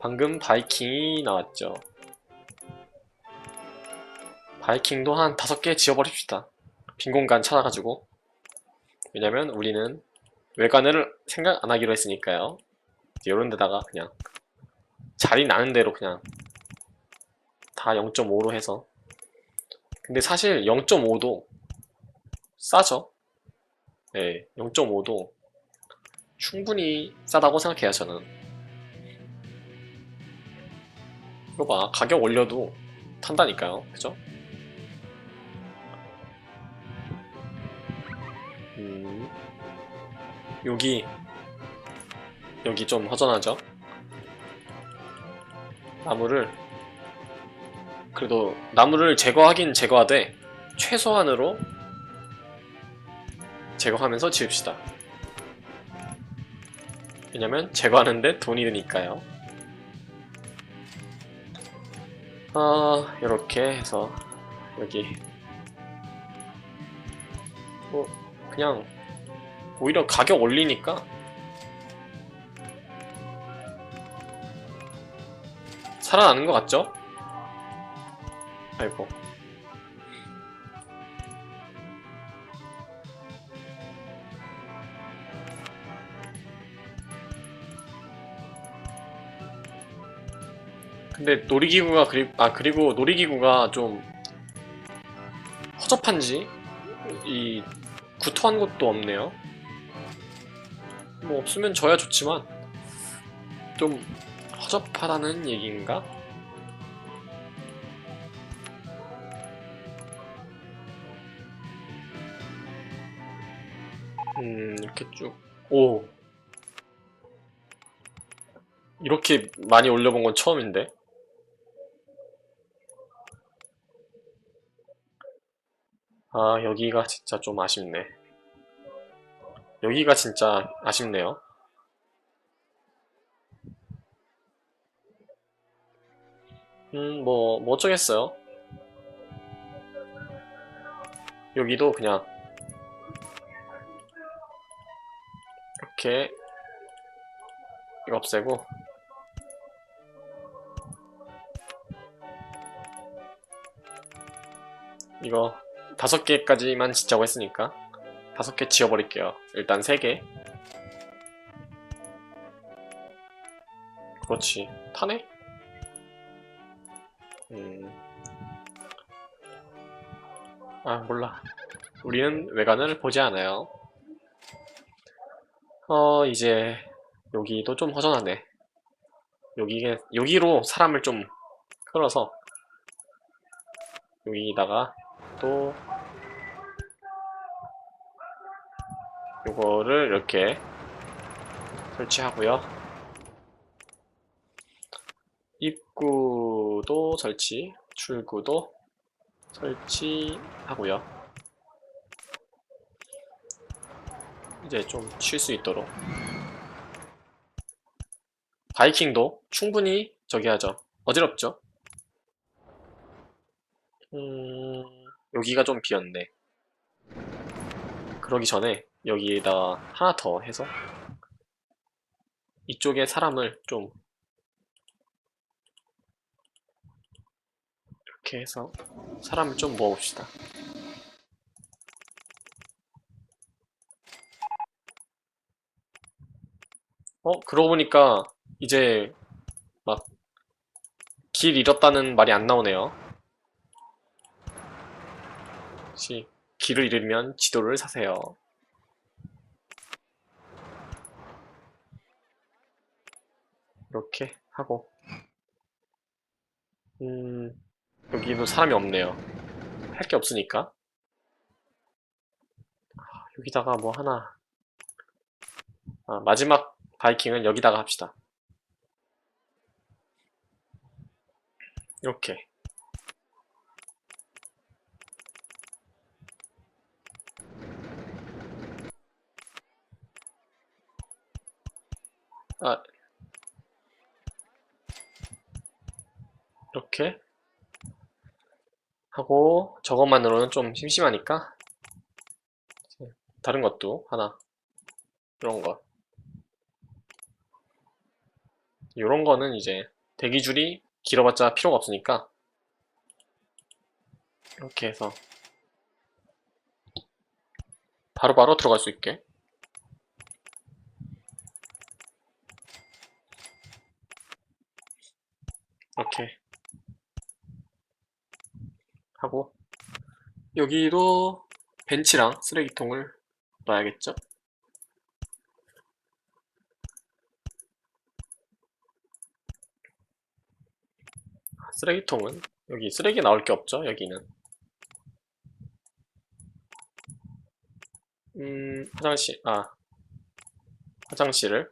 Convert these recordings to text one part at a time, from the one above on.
방금 바이킹이 나왔죠. 바이킹도 한 다섯 개 지어버립시다. 빈 공간 찾아가지고. 왜냐면 우리는 외관을 생각 안 하기로 했으니까요. 이런 데다가 그냥 자리 나는 대로 그냥 다 0.5로 해서. 근데 사실 0.5도 싸죠. 네, 0.5도 충분히 싸다고 생각해요, 저는. 이거 봐, 가격 올려도 탄다니까요, 그죠? 음, 여기, 여기 좀 허전하죠? 나무를, 그래도 나무를 제거하긴 제거하되, 최소한으로 제거하면서 지읍시다. 왜냐면 제거하는데 돈이 드니까요. 아, 이렇게 해서 여기. 뭐 그냥 오히려 가격 올리니까. 살아나는 것 같죠? 아이고 근데 놀이기구가 그리 아 그리고 놀이기구가 좀 허접한지 이 구토한 것도 없네요. 뭐 없으면 저야 좋지만 좀 허접하다는 얘기인가? 음 이렇게 쭉 오. 이렇게 많이 올려본 건 처음인데. 아, 여기가 진짜 좀 아쉽네. 여기가 진짜 아쉽네요. 음, 뭐, 뭐 어쩌겠어요. 여기도 그냥 이렇게 이거 없애고 이거 다섯 개까지만 짓자고 했으니까 다섯 개 지어버릴게요. 일단 세 개. 그렇지. 타네? 음. 아, 몰라. 우리는 외관을 보지 않아요. 어, 이제 여기도 좀 허전하네. 여기, 여기로 사람을 좀 끌어서 여기다가 또 요거를 이렇게 설치하고요. 입구도 설치, 출구도 설치하고요. 이제 좀 쉴 수 있도록 바이킹도 충분히 저기 하죠. 어지럽죠? 음... 여기가 좀 비었네. 그러기 전에 여기에다가 하나 더 해서 이쪽에 사람을 좀 이렇게 해서 사람을 좀 모아봅시다. 어? 그러고 보니까 이제 막 길 잃었다는 말이 안 나오네요. 혹시 길을 잃으면 지도를 사세요. 이렇게 하고 음 여기도 사람이 없네요. 할 게 없으니까 아, 여기다가 뭐 하나 아, 마지막 바이킹은 여기다가 합시다. 이렇게 아, 이렇게 하고 저것만으로는 좀 심심하니까 다른 것도 하나. 이런 거. 이런 거는 이제 대기줄이 길어봤자 필요가 없으니까 이렇게 해서 바로바로 들어갈 수 있게 이렇게 하고 여기도 벤치랑 쓰레기통을 놔야겠죠? 아, 쓰레기통은? 여기 쓰레기 나올 게 없죠? 여기는? 음 화장실 아. 화장실을?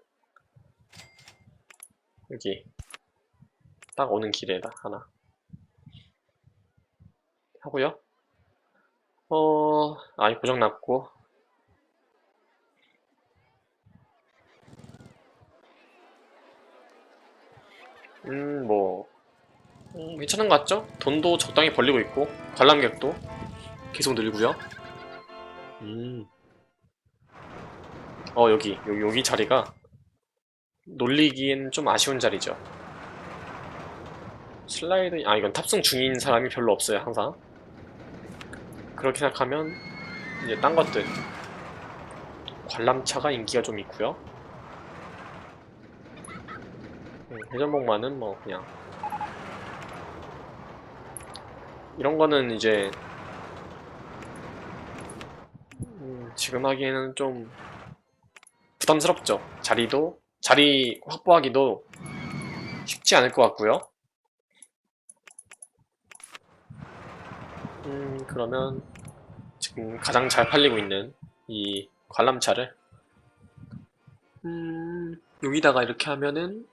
여기 딱 오는 길에다 하나 하고요. 어, 아이 고장 났고 음, 뭐 음, 괜찮은 것 같죠? 돈도 적당히 벌리고 있고 관람객도 계속 늘고요. 음. 어, 여기, 여기, 여기 자리가 놀리기엔 좀 아쉬운 자리죠. 슬라이드, 아, 이건 탑승 중인 사람이 별로 없어요, 항상. 그렇게 생각하면, 이제 딴 것들. 관람차가 인기가 좀 있고요. 음, 회전목마는 뭐, 그냥. 이런 거는 이제, 음, 지금 하기에는 좀 부담스럽죠. 자리도, 자리 확보하기도 쉽지 않을 것 같고요. 음, 그러면 지금 가장 잘 팔리고 있는 이 관람차를 음, 여기다가 이렇게 하면은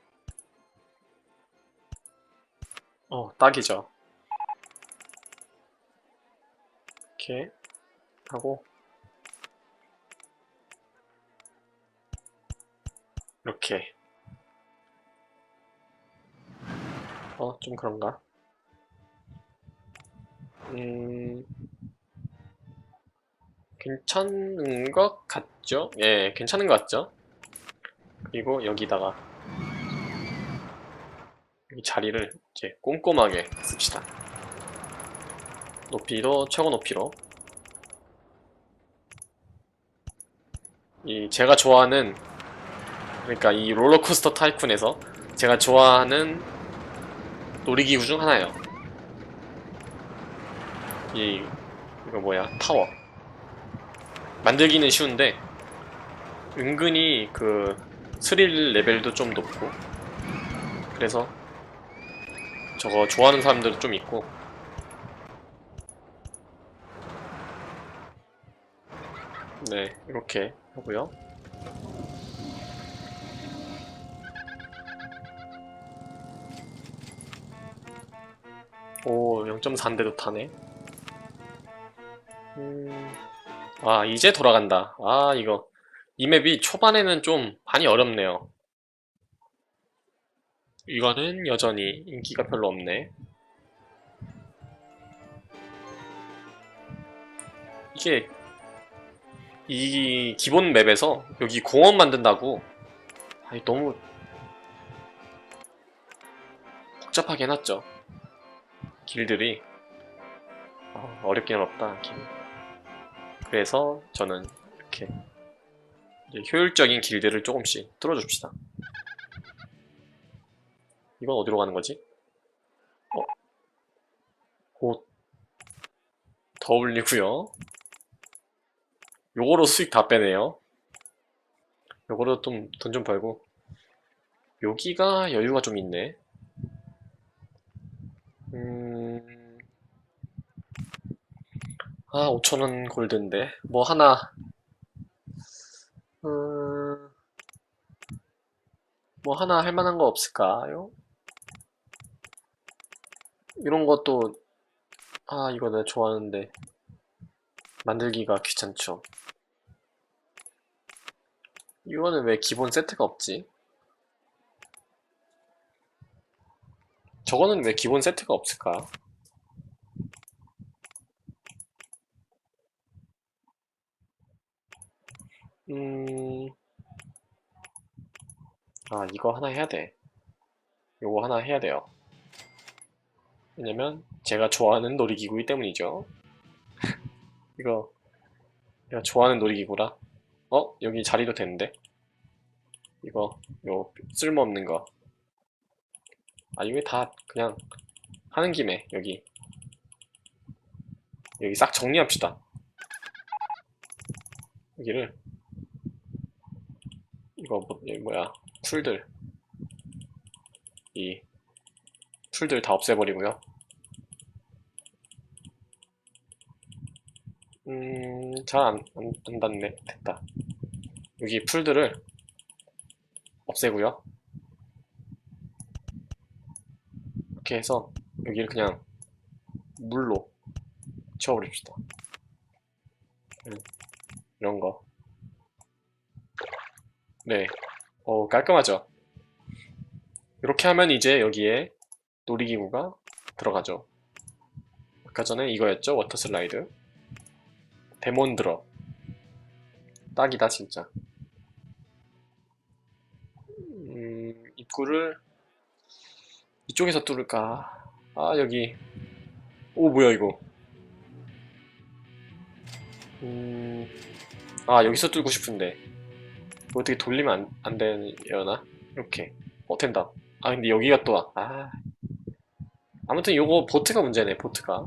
어, 딱이죠. 이렇게 하고 이렇게 어, 좀 그런가? 음, 괜찮은 것 같죠? 예, 괜찮은 것 같죠? 그리고 여기다가 여기 자리를 이제 꼼꼼하게 씁시다. 높이도 최고 높이로. 이 제가 좋아하는 그러니까 이 롤러코스터 타이쿤에서 제가 좋아하는 놀이기구 중 하나예요. 이 이거 뭐야? 타워. 만들기는 쉬운데 은근히 그 스릴 레벨도 좀 높고 그래서 저거 좋아하는 사람들도 좀 있고. 네 이렇게 하고요. 오 0.4인데도 타네 아, 이제 돌아간다. 아, 이거. 이 맵이 초반에는 좀 많이 어렵네요. 이거는 여전히 인기가 별로 없네. 이게, 이 기본 맵에서 여기 공원 만든다고, 아니, 너무 복잡하게 해놨죠. 길들이. 어, 어렵긴 어렵다, 길. 그래서 저는 이렇게 효율적인 길들을 조금씩 뚫어줍시다. 이건 어디로 가는 거지? 어? 옷. 더 올리고요. 요거로 수익 다 빼네요. 요거로 좀 돈 좀 벌고. 여기가 여유가 좀 있네. 음... 아, 5천원 골드인데. 뭐 하나, 음, 뭐 하나 할 만한 거 없을까요? 이런 것도, 아, 이거 내가 좋아하는데. 만들기가 귀찮죠. 이거는 왜 기본 세트가 없지? 저거는 왜 기본 세트가 없을까? 음, 아, 이거 하나 해야 돼. 요거 하나 해야 돼요. 왜냐면 제가 좋아하는 놀이기구이기 때문이죠. 이거 내가 좋아하는 놀이기구라. 어? 여기 자리도 되는데? 이거 요 쓸모없는 거. 아 이거 다 그냥 하는 김에 여기 여기 싹 정리합시다. 여기를 이거 뭐 뭐야 풀들 이 풀들 다 없애버리고요. 음, 잘 안, 안, 안 닿네. 됐다. 여기 풀들을 없애고요. 이렇게 해서 여기를 그냥 물로 채워버립시다. 음, 이런 거. 네. 어, 깔끔하죠? 이렇게 하면 이제 여기에 놀이기구가 들어가죠. 아까 전에 이거였죠? 워터 슬라이드. 데몬 드러. 딱이다, 진짜. 음, 입구를 이쪽에서 뚫을까? 아, 여기. 오, 뭐야, 이거. 음, 아, 여기서 뚫고 싶은데. 어떻게 돌리면 안, 안 되려나? 이렇게. 어, 된다. 아, 근데 여기가 또, 와. 아. 아무튼 요거 보트가 문제네, 보트가.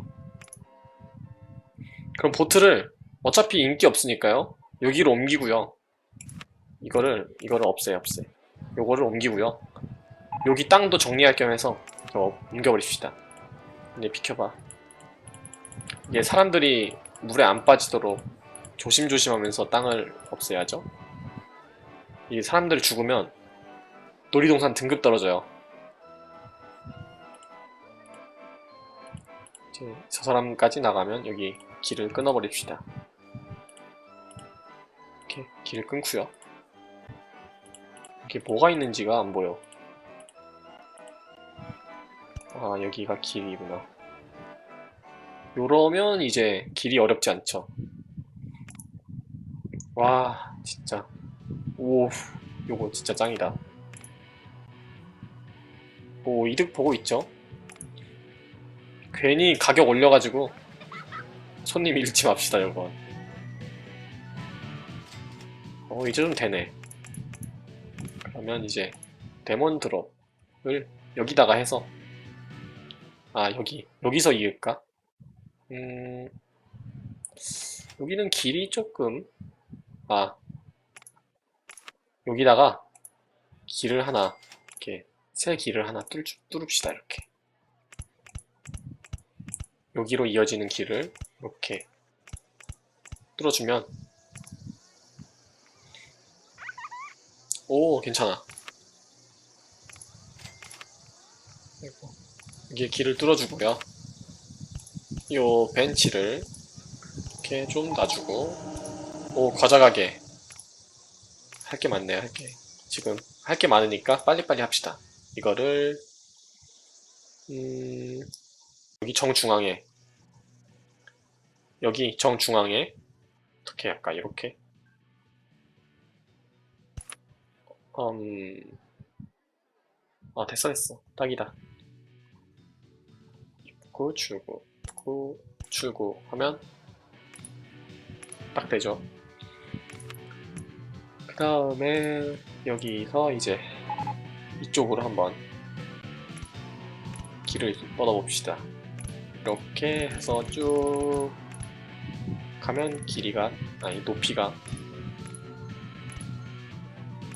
그럼 보트를 어차피 인기 없으니까요. 여기로 옮기고요. 이거를, 이거를 없애, 없애. 요거를 옮기고요. 여기 땅도 정리할 겸 해서 저거 옮겨버립시다. 근데 비켜봐. 이게 사람들이 물에 안 빠지도록 조심조심하면서 땅을 없애야죠. 이게 사람들이 죽으면 놀이동산 등급 떨어져요. 이제 저 사람까지 나가면 여기 길을 끊어버립시다. 이렇게 길을 끊고요. 이게 뭐가 있는지가 안 보여. 아 여기가 길이구나. 요러면 이제 길이 어렵지 않죠. 와 진짜 오 요거 진짜 짱이다. 오 이득 보고 있죠? 괜히 가격 올려가지고 손님 잃지 맙시다 이건. 어 이제 좀 되네. 그러면 이제 데몬 드롭을 여기다가 해서 아 여기 여기서 이을까? 음 여기는 길이 조금 아 여기다가 길을 하나 이렇게 새 길을 하나 뚫, 뚫읍시다 이렇게. 여기로 이어지는 길을 이렇게 뚫어주면 오 괜찮아. 여기에 길을 뚫어주고요. 요 벤치를 이렇게 좀 놔주고 오 과자 가게 할 게 많네요. 할 게 지금 할 게 많으니까 빨리빨리 합시다. 이거를 음 여기 정중앙에 여기 정중앙에 어떻게 할까? 이렇게. 음... 아 됐어 됐어. 딱이다. 입구 출구 입구 출구 하면 딱 되죠. 그 다음에 여기서 이제 이쪽으로 한번 길을 뻗어봅시다 이렇게 해서 쭉 가면 길이가 아니 높이가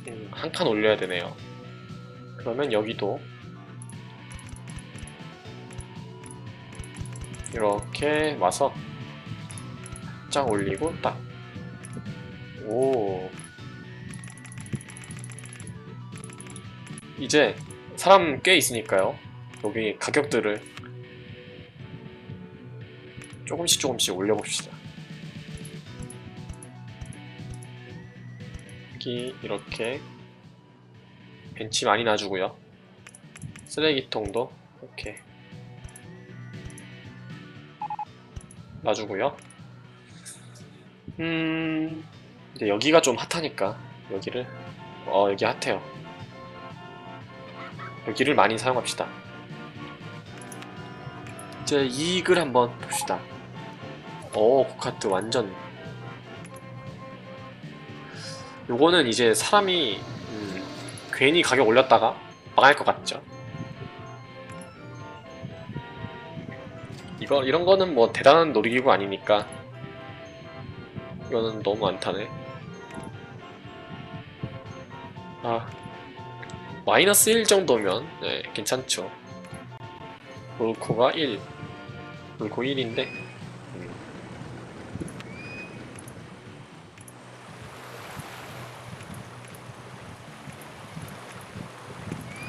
음, 한칸 올려야 되네요. 그러면 여기도 이렇게 와서 쫙 올리고 딱. 오. 이제 사람 꽤 있으니까요. 여기 가격들을 조금씩 조금씩 올려봅시다. 여기 이렇게 벤치 많이 놔주고요. 쓰레기통도 이렇게 놔주고요. 음, 이제 여기가 좀 핫하니까 여기를 어 여기 핫해요. 여기를 많이 사용합시다. 이제 이익을 한번 봅시다. 오, 고카트 완전. 요거는 이제 사람이 음, 괜히 가격 올렸다가 망할 것 같죠. 이거 이런 거는 뭐 대단한 놀이기구 아니니까 이거는 너무 안 타네. 아 마이너스 1 정도면 네, 괜찮죠. 롤코가 1. 롤코 1인데.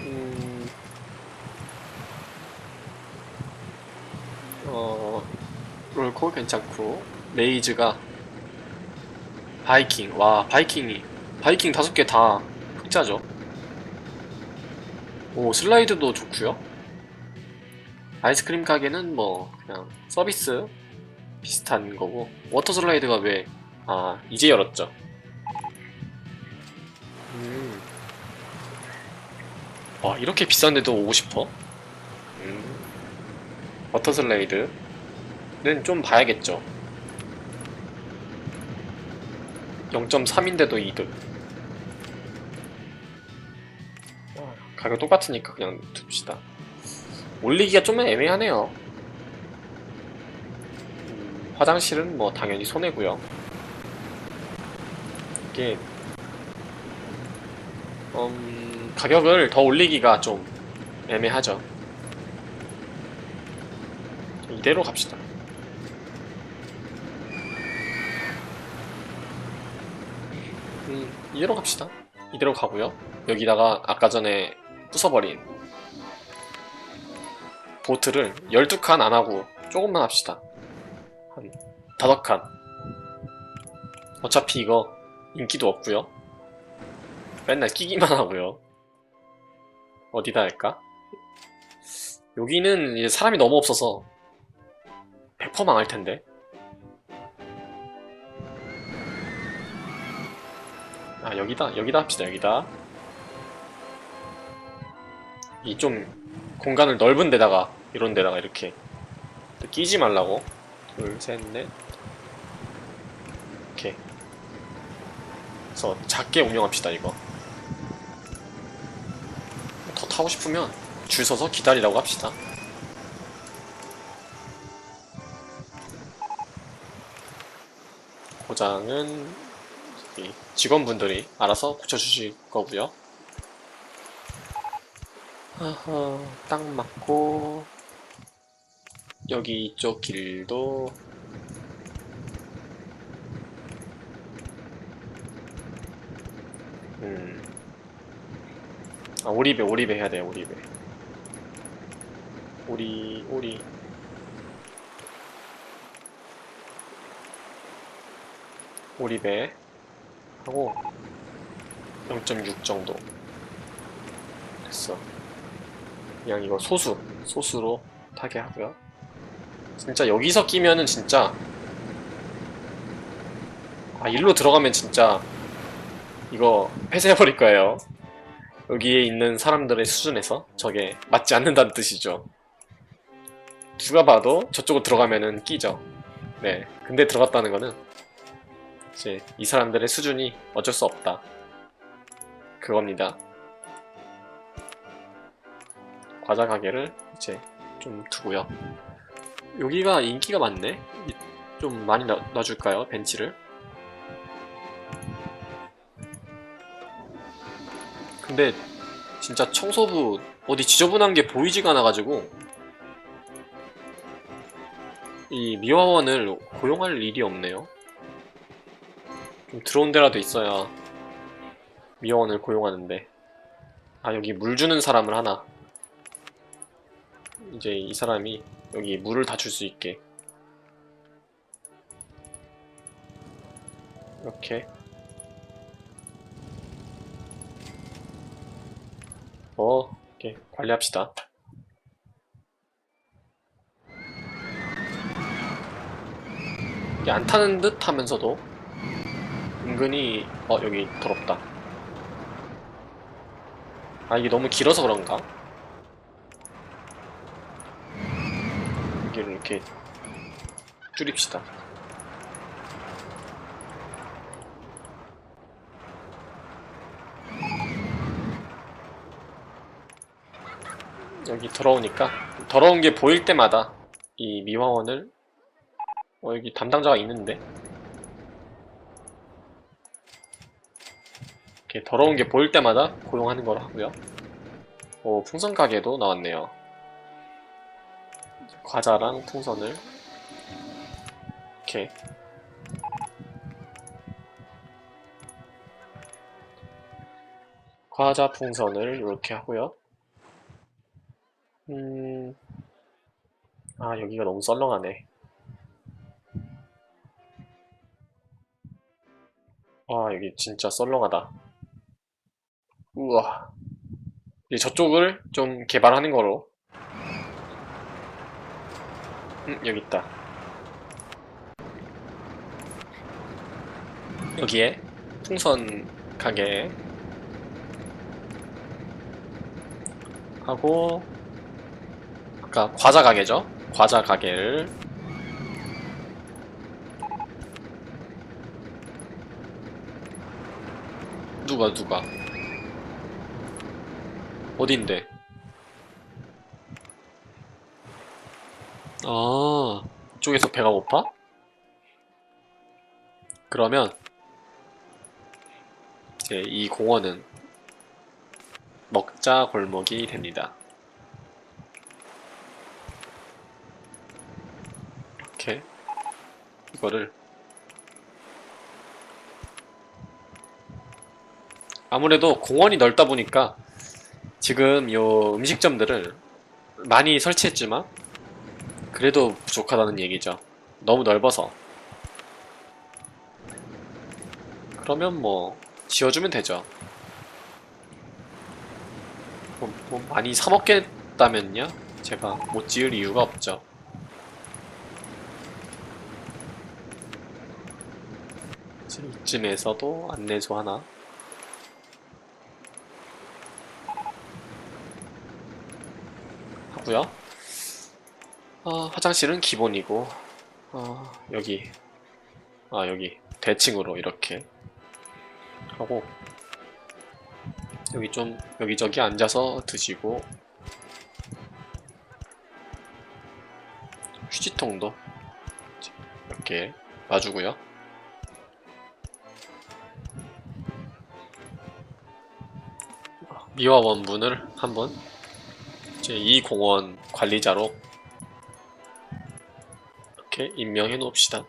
음. 어, 롤코 괜찮고, 레이즈가, 바이킹, 와, 바이킹이, 바이킹 다섯 개 다 흑자죠. 오, 슬라이드도 좋고요 아이스크림 가게는 뭐, 그냥 서비스 비슷한 거고, 워터 슬라이드가 왜, 아, 이제 열었죠. 음. 와, 이렇게 비싼데도 오고 싶어? 음. 워터 슬라이드는 좀 봐야겠죠. 0.3인데도 2등. 가격 똑같으니까 그냥 둡시다. 올리기가 좀 애매하네요. 음, 화장실은 뭐 당연히 손해고요. 이게 음, 가격을 더 올리기가 좀 애매하죠. 이대로 갑시다. 음, 이대로 갑시다. 이대로 가고요. 여기다가 아까 전에 부숴버린 보트를 12칸 안 하고 조금만 합시다. 한 5칸. 어차피 이거 인기도 없고요. 맨날 끼기만 하고요. 어디다 할까? 여기는 사람이 너무 없어서 100% 망할 텐데. 아 여기다 여기다 합시다 여기다. 이 좀 공간을 넓은 데다가 이런 데다가 이렇게 끼지 말라고. 둘 셋 넷. 이렇게. 그래서 작게 운영합시다 이거. 더 타고 싶으면 줄 서서 기다리라고 합시다. 고장은 이 직원분들이 알아서 고쳐주실 거고요 어허, 딱 맞고. 여기 이쪽 길도. 음. 아 오리배 오리배 해야 돼 오리배. 오리 오리. 오리배 하고 0.6 정도. 됐어 그냥 이거 소수 소수로 타게 하고요. 진짜 여기서 끼면은 진짜 아 일로 들어가면 진짜 이거 폐쇄해버릴 거예요. 여기에 있는 사람들의 수준에서 저게 맞지 않는다는 뜻이죠. 누가 봐도 저쪽으로 들어가면은 끼죠. 네 근데 들어갔다는 거는 이제 이 사람들의 수준이 어쩔 수 없다. 그겁니다 과자 가게를 이제 좀 두고요. 여기가 인기가 많네. 이- 좀 많이 놔, 놔줄까요? 벤치를. 근데 진짜 청소부 어디 지저분한 게 보이지가 않아가지고 이 미화원을 고용할 일이 없네요. 좀 들어온 데라도 있어야 미화원을 고용하는데 아 여기 물 주는 사람을 하나 이제 이 사람이 여기 물을 다 줄 수 있게. 이렇게. 어 이렇게 관리합시다. 이게 안 타는 듯 하면서도 은근히 어 여기 더럽다. 아 이게 너무 길어서 그런가? 여기를 이렇게 줄입시다. 여기 들어오니까 더러운 게 보일 때마다 이 미화원을 어 여기 담당자가 있는데 이렇게 더러운 게 보일 때마다 고용하는 거로 하고요. 오 풍선 가게도 나왔네요. 과자랑 풍선을 이렇게 과자 풍선을 이렇게 하고요. 음, 아 여기가 너무 썰렁하네. 와 여기 진짜 썰렁하다. 우와. 이제 저쪽을 좀 개발하는 거로. 음, 여기 있다. 여기에 풍선 가게 하고 아까 과자 가게죠? 과자 가게를 누가 누가 어딘데? 아, 이쪽에서 배가 고파? 그러면 이제 이 공원은 먹자 골목이 됩니다. 이렇게 이거를 아무래도 공원이 넓다 보니까 지금 요 음식점들을 많이 설치했지만 그래도 부족하다는 얘기죠. 너무 넓어서. 그러면 뭐 지어주면 되죠. 뭐, 뭐 많이 사 먹겠다면요? 제가 못 지을 이유가 없죠. 이쯤에서도 안내소 하나 하고요. 어, 화장실은 기본이고 어, 여기 아 여기 대칭으로 이렇게 하고 여기 좀 여기저기 앉아서 드시고 휴지통도 이렇게 놔주고요. 미화원분을 한번 이제 이 공원 관리자로 이렇게 임명해 놓읍시다.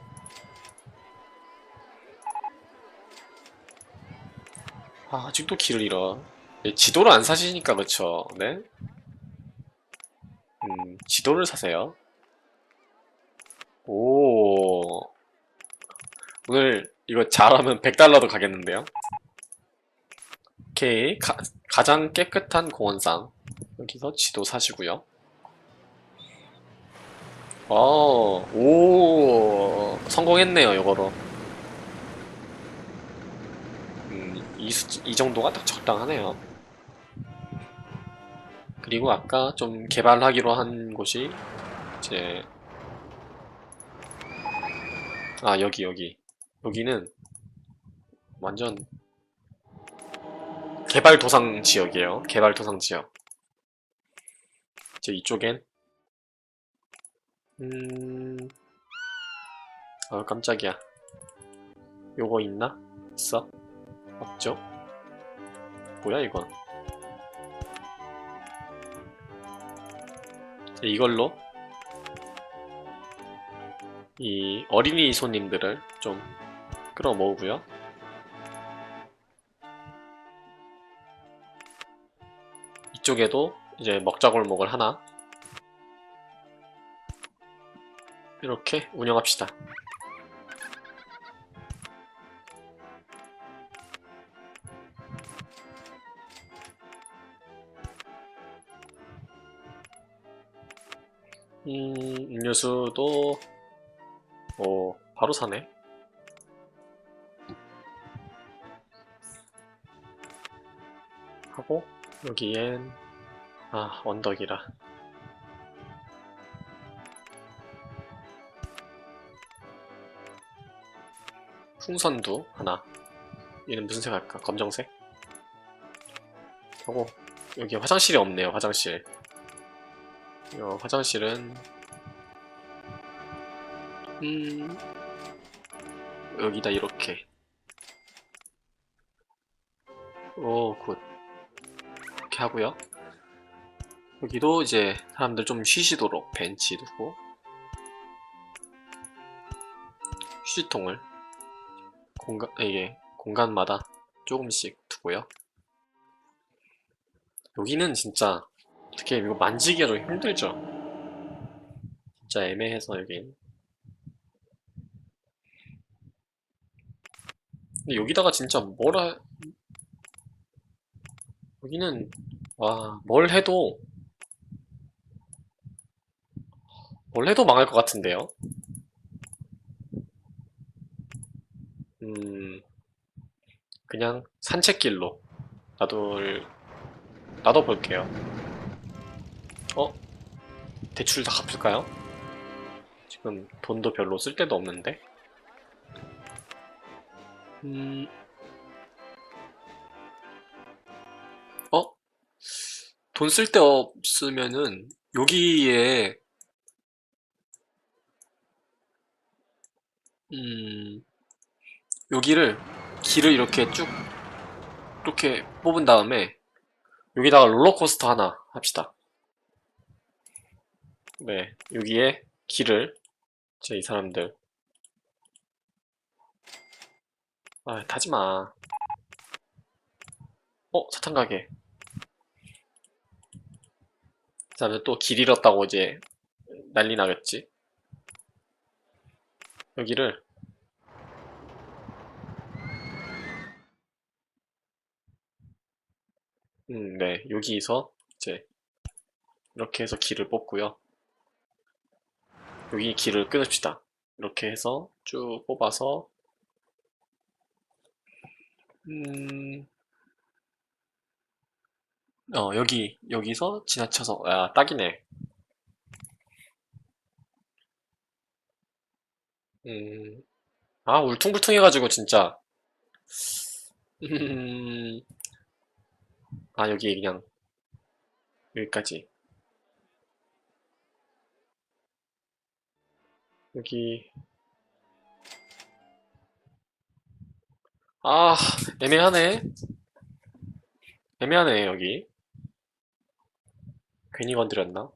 아, 아직도 길을 잃어. 예, 지도를 안 사시니까 그쵸? 네? 음, 지도를 사세요. 오. 오늘 이거 잘하면 100달러도 가겠는데요? 오케이. 가, 가장 깨끗한 공원상. 여기서 지도 사시고요. 어, 오, 성공했네요, 이거로. 음, 이, 수, 이 정도가 딱 적당하네요. 그리고 아까 좀 개발하기로 한 곳이, 이제, 아, 여기, 여기. 여기는 완전 개발 도상 지역이에요. 개발 도상 지역. 이제 이쪽엔 음... 아 깜짝이야 요거 있나? 있어? 없죠? 뭐야 이건 이걸로 이 어린이 손님들을 좀 끌어모으고요 이쪽에도 이제 먹자골목을 하나 이렇게 운영합시다. 음, 음료수도 오, 바로 사네. 하고 여기엔 아, 언덕이라. 풍선도 하나. 얘는 무슨 색 할까? 검정색? 하고 여기 화장실이 없네요. 화장실. 이 화장실은 음 여기다 이렇게 오 굿. 이렇게 하고요. 여기도 이제 사람들 좀 쉬시도록 벤치 두고 휴지통을 공간 이게 공간마다 조금씩 두고요. 여기는 진짜 어떻게 이거 만지기가 좀 힘들죠. 진짜 애매해서 여긴. 근데 여기다가 진짜 뭐라 여기는 와 뭘 해도 뭘 해도 망할 것 같은데요. 음 그냥 산책길로 놔둘 놔둬볼게요. 어? 대출 다 갚을까요? 지금 돈도 별로 쓸 데도 없는데. 음. 어? 돈 쓸 데 없으면은 여기에 음. 여기를 길을 이렇게 쭉 이렇게 뽑은 다음에 여기다가 롤러코스터 하나 합시다. 네, 여기에 길을 이제 이 사람들 아 타지 마. 어 사탕 가게. 그 다음에 또 길 잃었다고 이제 난리 나겠지. 여기를 음, 네, 여기서 이제 이렇게 해서 길을 뽑고요. 여기 길을 끊읍시다. 이렇게 해서 쭉 뽑아서 음, 어, 여기 여기서 지나쳐서 아, 딱이네. 음, 아, 울퉁불퉁해가지고 진짜 음, 아, 여기 그냥 여기까지. 여기 아, 애매하네. 애매하네, 여기. 괜히 건드렸나?